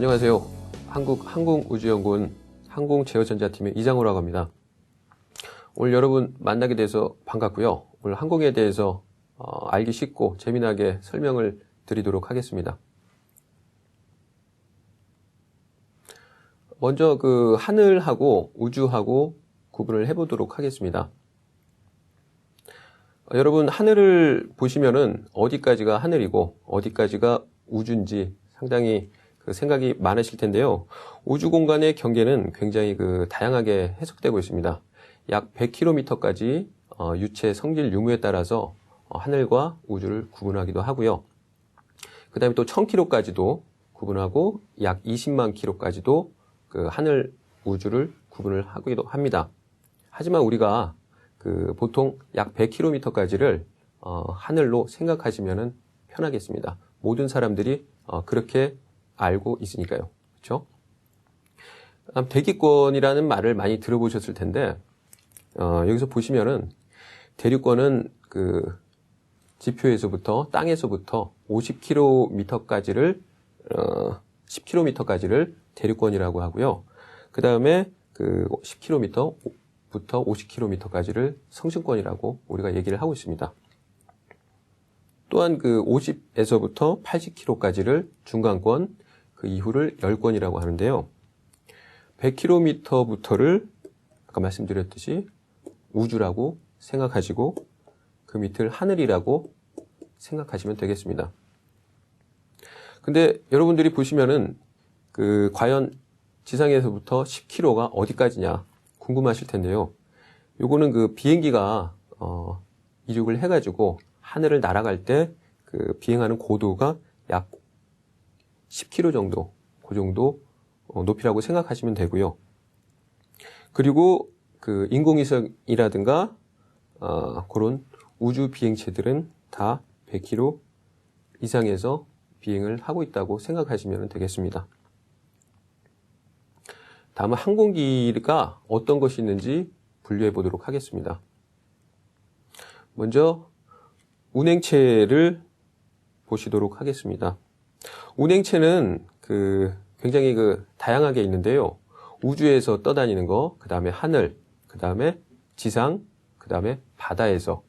안녕하세요. 한국항공우주연구원 항공제어전자팀의 이장호라고 합니다. 오늘 여러분 만나게 돼서 반갑고요. 오늘 항공에 대해서 어, 알기 쉽고 재미나게 설명을 드리도록 하겠습니다. 먼저 그 하늘하고 우주하고 구분을 해보도록 하겠습니다. 어, 여러분 하늘을 보시면은 어디까지가 하늘이고 어디까지가 우주인지 상당히 그 생각이 많으실 텐데요. 우주 공간의 경계는 굉장히 그 다양하게 해석되고 있습니다. 약 100km까지 어, 유체 성질 유무에 따라서 어, 하늘과 우주를 구분하기도 하고요. 그 다음에 또 1000km까지도 구분하고 약 20만 km까지도 그 하늘 우주를 구분을 하기도 합니다. 하지만 우리가 그 보통 약 100km까지를 어, 하늘로 생각하시면 편하겠습니다. 모든 사람들이 어, 그렇게 알고 있으니까요. 그렇죠? 대기권이라는 말을 많이 들어보셨을 텐데 어, 여기서 보시면은 대륙권은 그 지표에서부터 땅에서부터 50km까지를 어, 10km까지를 대륙권이라고 하고요. 그 다음에 그 10km부터 50km까지를 성층권이라고 우리가 얘기를 하고 있습니다. 또한 그 50에서부터 80km까지를 중간권, 그 이후를 열권이라고 하는데요. 100km부터를 아까 말씀드렸듯이 우주라고 생각하시고 그 밑을 하늘이라고 생각하시면 되겠습니다. 근데 여러분들이 보시면은 그 과연 지상에서부터 10km가 어디까지냐 궁금하실 텐데요. 요거는 그 비행기가 어 이륙을 해가지고 하늘을 날아갈 때 그 비행하는 고도가 약 10km 정도, 그 정도 어, 높이라고 생각하시면 되고요. 그리고 그 인공위성이라든가 어, 그런 우주 비행체들은 다 100km 이상에서 비행을 하고 있다고 생각하시면 되겠습니다. 다음은 항공기가 어떤 것이 있는지 분류해 보도록 하겠습니다. 먼저 운행체를 보시도록 하겠습니다. 운행체는 그 굉장히 그 다양하게 있는데요. 우주에서 떠다니는 거, 그 다음에 하늘, 그 다음에 지상, 그 다음에 바다에서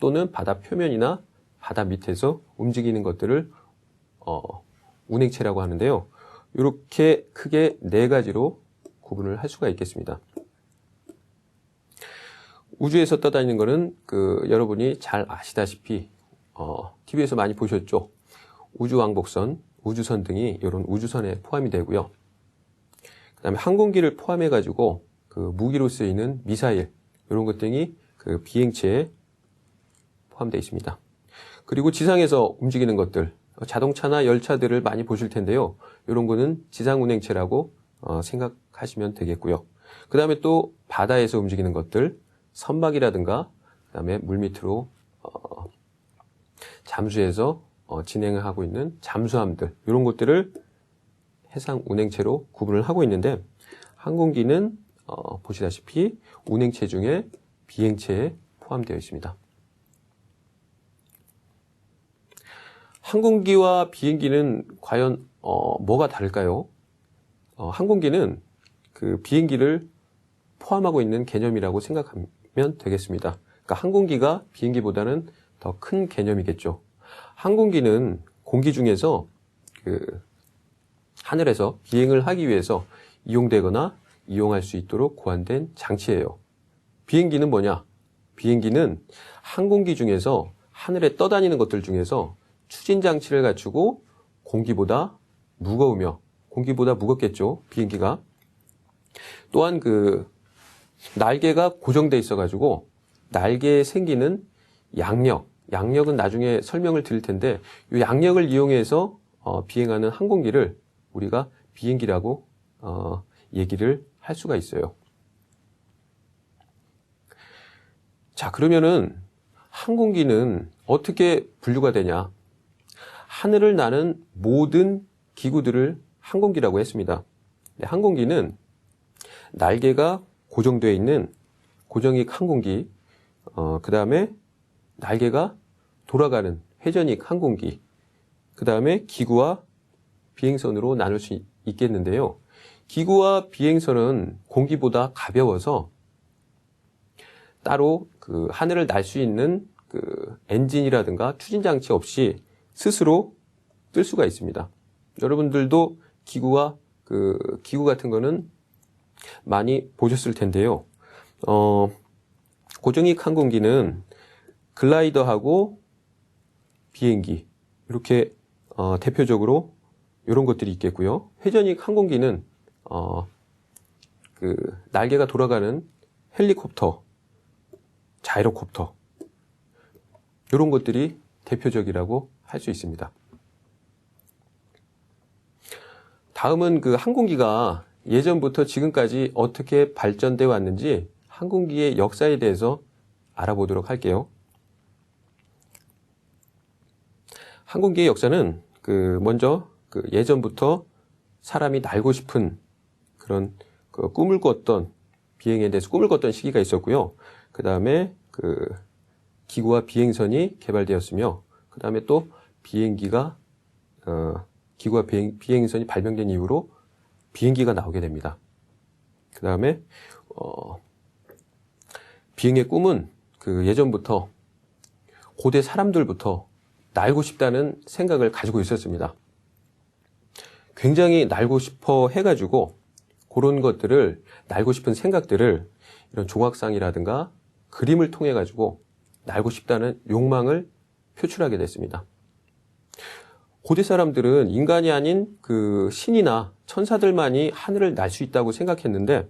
또는 바다 표면이나 바다 밑에서 움직이는 것들을 어, 운행체라고 하는데요. 이렇게 크게 네 가지로 구분을 할 수가 있겠습니다. 우주에서 떠다니는 것은 그 여러분이 잘 아시다시피 어, TV에서 많이 보셨죠. 우주왕복선, 우주선 등이 이런 우주선에 포함이 되고요. 그 다음에 항공기를 포함해 가지고 그 무기로 쓰이는 미사일 이런 것 등이 그 비행체에 포함되어 있습니다. 그리고 지상에서 움직이는 것들 자동차나 열차들을 많이 보실 텐데요. 이런 거는 지상 운행체라고 어, 생각하시면 되겠고요. 그 다음에 또 바다에서 움직이는 것들 선박이라든가 그 다음에 물 밑으로 어, 잠수해서 어, 진행을 하고 있는 잠수함들 이런 것들을 해상 운행체로 구분을 하고 있는데 항공기는 어, 보시다시피 운행체 중에 비행체에 포함되어 있습니다. 항공기와 비행기는 과연 어, 뭐가 다를까요? 어, 항공기는 그 비행기를 포함하고 있는 개념이라고 생각하면 되겠습니다. 그러니까 항공기가 비행기보다는 더 큰 개념이겠죠. 항공기는 공기 중에서 그 하늘에서 비행을 하기 위해서 이용되거나 이용할 수 있도록 고안된 장치예요. 비행기는 뭐냐? 비행기는 항공기 중에서 하늘에 떠다니는 것들 중에서 추진 장치를 갖추고 공기보다 무거우며 공기보다 무겁겠죠. 비행기가. 또한 그 날개가 고정돼 있어 가지고 날개에 생기는 양력, 양력은 나중에 설명을 드릴 텐데 이 양력을 이용해서 어, 비행하는 항공기를 우리가 비행기라고 어, 얘기를 할 수가 있어요. 자, 그러면은 항공기는 어떻게 분류가 되냐? 하늘을 나는 모든 기구들을 항공기라고 했습니다. 네, 항공기는 날개가 고정되어 있는 고정익 항공기, 어, 그 다음에 날개가 돌아가는 회전익 항공기, 그 다음에 기구와 비행선으로 나눌 수 있겠는데요. 기구와 비행선은 공기보다 가벼워서 따로 그 하늘을 날 수 있는 그 엔진이라든가 추진 장치 없이 스스로 뜰 수가 있습니다. 여러분들도 기구와 그 기구 같은 거는 많이 보셨을 텐데요. 어, 고정익 항공기는 글라이더하고 비행기 이렇게 어, 대표적으로 이런 것들이 있겠고요. 회전익 항공기는 어, 그 날개가 돌아가는 헬리콥터, 자이로콥터 이런 것들이 대표적이라고 할 수 있습니다. 다음은 그 항공기가 예전부터 지금까지 어떻게 발전돼 왔는지 항공기의 역사에 대해서 알아보도록 할게요. 항공기의 역사는 그 먼저 그 예전부터 사람이 날고 싶은 그런 그 꿈을 꿨던 비행에 대해서 꿈을 꿨던 시기가 있었고요. 그 다음에 그 기구와 비행선이 개발되었으며, 그 다음에 또 비행기가 어, 기구와 비행, 비행선이 발명된 이후로 비행기가 나오게 됩니다. 그 다음에 어, 비행의 꿈은 그 예전부터 고대 사람들부터 날고 싶다는 생각을 가지고 있었습니다. 굉장히 날고 싶어 해가지고 그런 것들을 날고 싶은 생각들을 이런 조각상이라든가 그림을 통해 가지고 날고 싶다는 욕망을 표출하게 됐습니다. 고대 사람들은 인간이 아닌 그 신이나 천사들만이 하늘을 날 수 있다고 생각했는데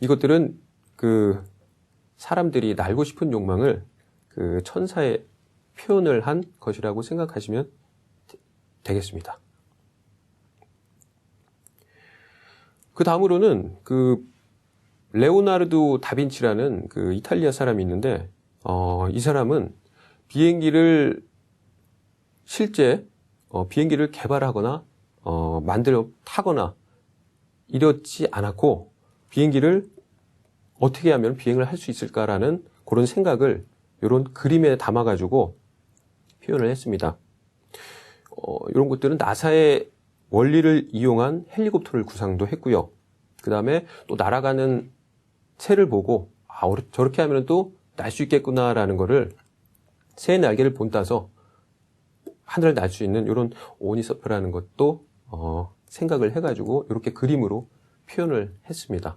이것들은 그 사람들이 날고 싶은 욕망을 그 천사의 표현을 한 것이라고 생각하시면 되겠습니다. 그 다음으로는 그 레오나르도 다빈치라는 그 이탈리아 사람이 있는데 어, 이 사람은 비행기를 실제 어, 비행기를 개발하거나 어, 만들어 타거나 이렇지 않았고 비행기를 어떻게 하면 비행을 할 수 있을까라는 그런 생각을 이런 그림에 담아가지고 표현을 했습니다. 어, 이런 것들은 나사의 원리를 이용한 헬리콥터를 구상도 했고요. 그 다음에 또 날아가는 새를 보고 아 저렇게 하면 또 날 수 있겠구나라는 거를 새 날개를 본따서 하늘을 날 수 있는 이런 오니서프라는 것도 어, 생각을 해가지고 이렇게 그림으로 표현을 했습니다.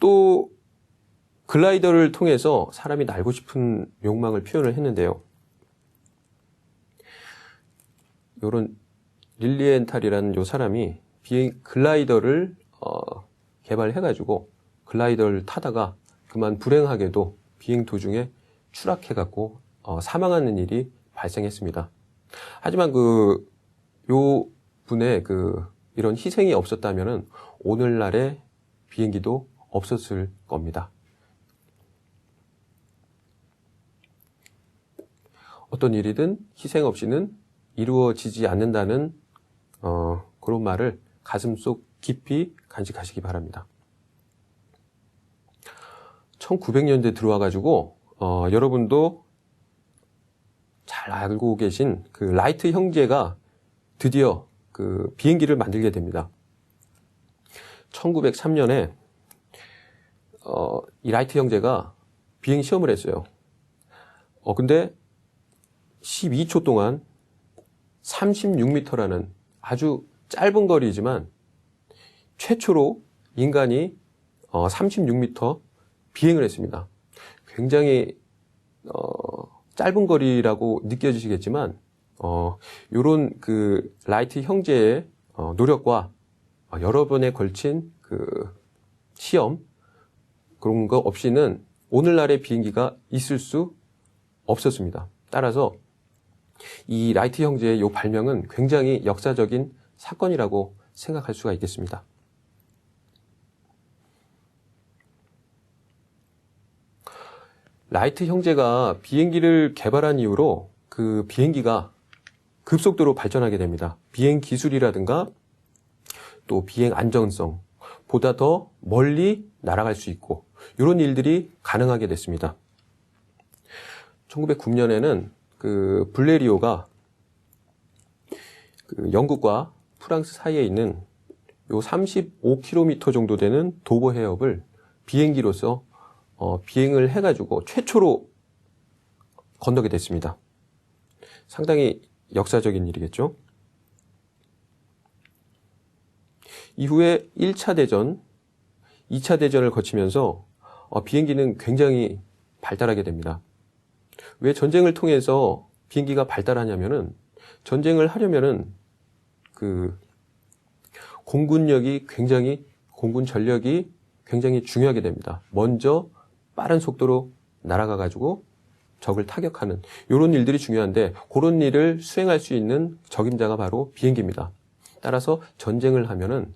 또 글라이더를 통해서 사람이 날고 싶은 욕망을 표현을 했는데요. 요런 릴리엔탈이라는 요 사람이 비행 글라이더를 어, 개발해가지고 글라이더를 타다가 그만 불행하게도 비행 도중에 추락해갖고 어, 사망하는 일이 발생했습니다. 하지만 그 요 분의 그 이런 희생이 없었다면은 오늘날의 비행기도 없었을 겁니다. 어떤 일이든 희생 없이는 이루어지지 않는다는 어, 그런 말을 가슴속 깊이 간직하시기 바랍니다. 1900년대 들어와 가지고 어, 여러분도 잘 알고 계신 그 라이트 형제가 드디어 그 비행기를 만들게 됩니다. 1903년에 어, 이 라이트 형제가 비행 시험을 했어요. 어, 근데 12초 동안 36m라는 아주 짧은 거리지만 최초로 인간이 36m 어, 비행을 했습니다. 굉장히 어, 짧은 거리라고 느껴지시겠지만 어, 요런 그 라이트 형제의 어, 노력과 어, 여러 번에 걸친 그 시험 그런 거 없이는 오늘날의 비행기가 있을 수 없었습니다. 따라서 이 라이트 형제의 요 발명은 굉장히 역사적인 사건이라고 생각할 수가 있겠습니다. 라이트 형제가 비행기를 개발한 이후로 그 비행기가 급속도로 발전하게 됩니다. 비행 기술이라든가 또 비행 안정성 보다 더 멀리 날아갈 수 있고 이런 일들이 가능하게 됐습니다. 1909년에는 그 블레리오가 그 영국과 프랑스 사이에 있는 요 35km 정도 되는 도보 해협을 비행기로서 어, 비행을 해가지고 최초로 건너게 됐습니다. 상당히 역사적인 일이겠죠. 이후에 1차 대전, 2차 대전을 거치면서 어, 비행기는 굉장히 발달하게 됩니다. 왜 전쟁을 통해서 비행기가 발달하냐면은 전쟁을 하려면은 그 공군력이 굉장히 공군 전력이 굉장히 중요하게 됩니다. 먼저 빠른 속도로 날아가 가지고 적을 타격하는 이런 일들이 중요한데 그런 일을 수행할 수 있는 적임자가 바로 비행기입니다. 따라서 전쟁을 하면은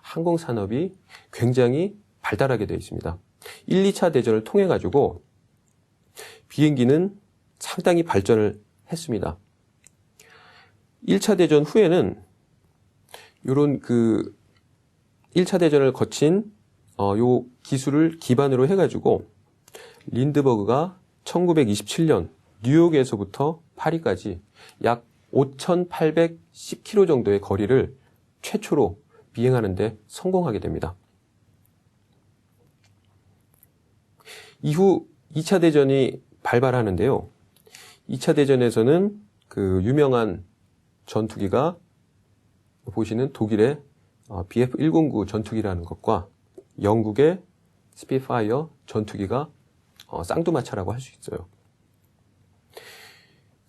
항공 산업이 굉장히 발달하게 되어 있습니다. 1, 2차 대전을 통해 가지고 비행기는 상당히 발전을 했습니다. 1차 대전 후에는 요런 그 1차 대전을 거친 어, 요 기술을 기반으로 해가지고 린드버그가 1927년 뉴욕에서부터 파리까지 약 5,810km 정도의 거리를 최초로 비행하는데 성공하게 됩니다. 이후 2차 대전이 발발하는데요. 2차 대전에서는 그 유명한 전투기가 보시는 독일의 어, BF-109 전투기라는 것과 영국의 스피파이어 전투기가 어, 쌍두마차라고 할 수 있어요.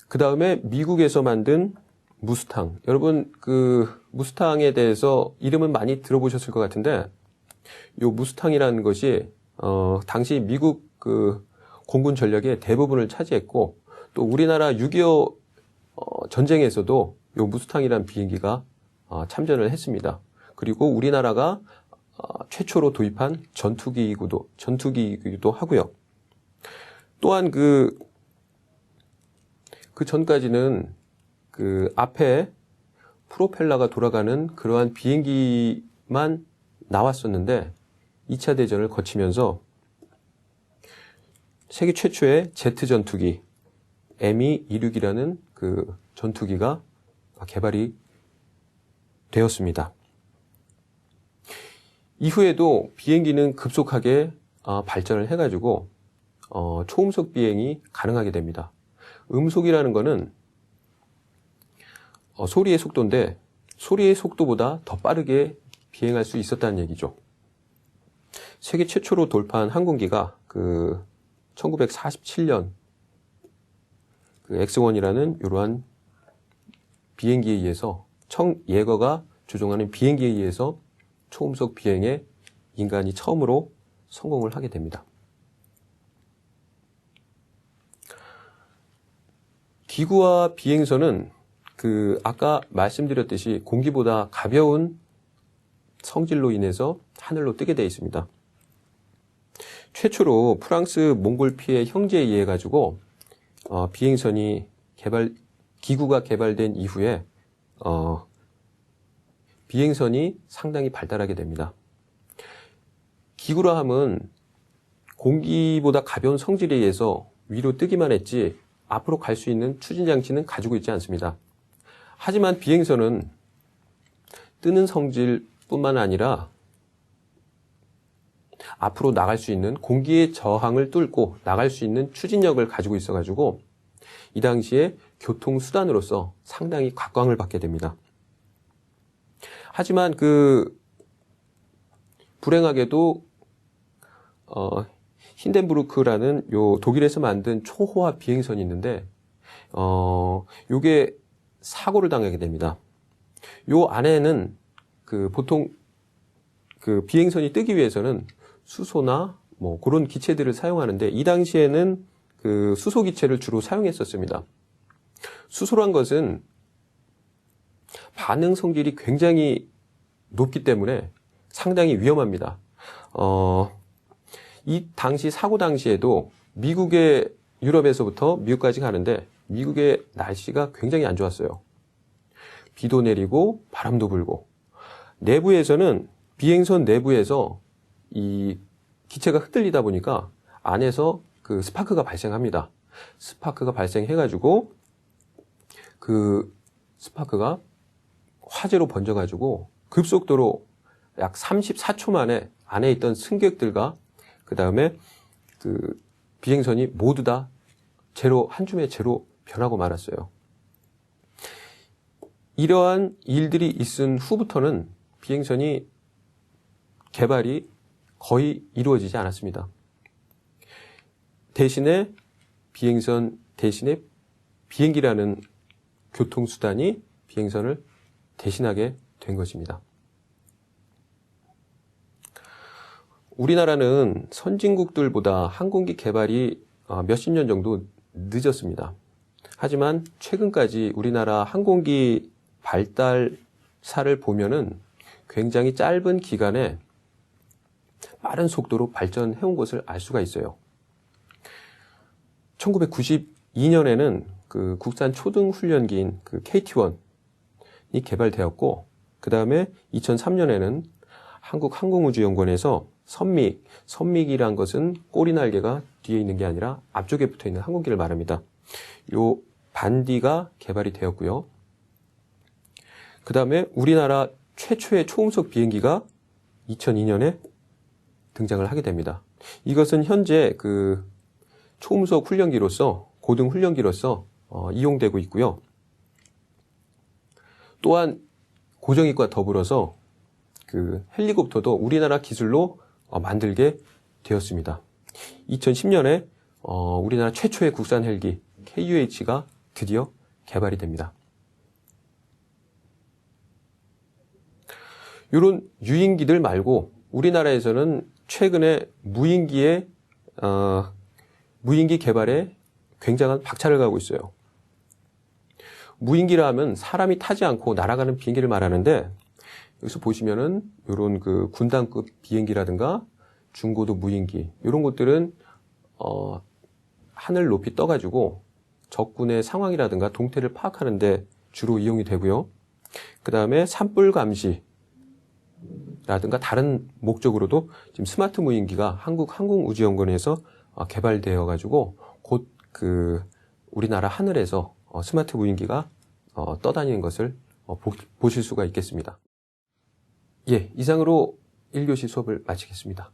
그 다음에 미국에서 만든 무스탕. 여러분 그 무스탕에 대해서 이름은 많이 들어보셨을 것 같은데 요 무스탕이라는 것이 어, 당시 미국 그 공군 전력의 대부분을 차지했고 또 우리나라 6.25 어, 전쟁에서도 요 무스탕이라는 비행기가 어, 참전을 했습니다. 그리고 우리나라가 어, 최초로 도입한 전투기이기도 전투기이기도 하고요. 또한 그, 그 전까지는 그 앞에 프로펠러가 돌아가는 그러한 비행기만 나왔었는데 2차 대전을 거치면서 세계 최초의 제트 전투기 M226이라는 그 전투기가 개발이 되었습니다. 이후에도 비행기는 급속하게 어, 발전을 해가지고 어, 초음속 비행이 가능하게 됩니다. 음속이라는 것은 어, 소리의 속도인데 소리의 속도보다 더 빠르게 비행할 수 있었다는 얘기죠. 세계 최초로 돌파한 항공기가 그 1947년 그 X1이라는 이러한 비행기에 의해서 청 예거가 조종하는 비행기에 의해서 초음속 비행에 인간이 처음으로 성공을 하게 됩니다. 기구와 비행선은 그 아까 말씀드렸듯이 공기보다 가벼운 성질로 인해서 하늘로 뜨게 되어 있습니다. 최초로 프랑스 몽골피의 형제에 의해 가지고 어, 비행선이 개발 기구가 개발된 이후에 어, 비행선이 상당히 발달하게 됩니다. 기구라 함은 공기보다 가벼운 성질에 의해서 위로 뜨기만 했지 앞으로 갈 수 있는 추진 장치는 가지고 있지 않습니다. 하지만 비행선은 뜨는 성질뿐만 아니라 앞으로 나갈 수 있는 공기의 저항을 뚫고 나갈 수 있는 추진력을 가지고 있어가지고 이 당시에 교통수단으로서 상당히 각광을 받게 됩니다. 하지만 그 불행하게도 어, 힌덴부르크라는 요 독일에서 만든 초호화 비행선이 있는데 어, 요게 사고를 당하게 됩니다. 요 안에는 그 보통 그 비행선이 뜨기 위해서는 수소나 뭐 그런 기체들을 사용하는데 이 당시에는 그 수소 기체를 주로 사용했었습니다. 수소란 것은 반응 성질이 굉장히 높기 때문에 상당히 위험합니다. 어, 이 당시 사고 당시에도 미국의 유럽에서부터 미국까지 가는데 미국의 날씨가 굉장히 안 좋았어요. 비도 내리고 바람도 불고 내부에서는 비행선 내부에서 이 기체가 흔들리다 보니까 안에서 그 스파크가 발생합니다. 스파크가 발생해가지고 그 스파크가 화재로 번져가지고 급속도로 약 34초 만에 안에 있던 승객들과 그 다음에 그 비행선이 모두 다 제로 한 줌의 제로 변하고 말았어요. 이러한 일들이 있은 후부터는 비행선이 개발이 거의 이루어지지 않았습니다. 대신에 비행선 대신에 비행기라는 교통수단이 비행선을 대신하게 된 것입니다. 우리나라는 선진국들보다 항공기 개발이 어, 몇십 년 정도 늦었습니다. 하지만 최근까지 우리나라 항공기 발달사를 보면은 굉장히 짧은 기간에 빠른 속도로 발전해온 것을 알 수가 있어요. 1992년에는 그 국산 초등 훈련기인 그 KT-1이 개발되었고, 그 다음에 2003년에는 한국 항공우주연구원에서 선믹, 선믹이란 것은 꼬리 날개가 뒤에 있는 게 아니라 앞쪽에 붙어 있는 항공기를 말합니다. 요 반디가 개발이 되었고요. 그 다음에 우리나라 최초의 초음속 비행기가 2002년에 등장을 하게 됩니다. 이것은 현재 그 초음속 훈련기로서 고등 훈련기로서 어, 이용되고 있고요. 또한 고정익과 더불어서 그 헬리콥터도 우리나라 기술로 어, 만들게 되었습니다. 2010년에 어, 우리나라 최초의 국산 헬기 KUH가 드디어 개발이 됩니다. 이런 유인기들 말고 우리나라에서는 최근에 무인기의 어, 무인기 개발에 굉장한 박차를 가고 있어요. 무인기라 하면 사람이 타지 않고 날아가는 비행기를 말하는데 여기서 보시면은 이런 그 군단급 비행기라든가 중고도 무인기 이런 것들은 어, 하늘 높이 떠가지고 적군의 상황이라든가 동태를 파악하는데 주로 이용이 되고요. 그 다음에 산불 감시 라든가 다른 목적으로도 지금 스마트 무인기가 한국 항공우주연구원에서 어, 개발되어 가지고 곧 그 우리나라 하늘에서 어, 스마트 무인기가 어, 떠다니는 것을 보실 수가 있겠습니다. 예, 이상으로 1교시 수업을 마치겠습니다.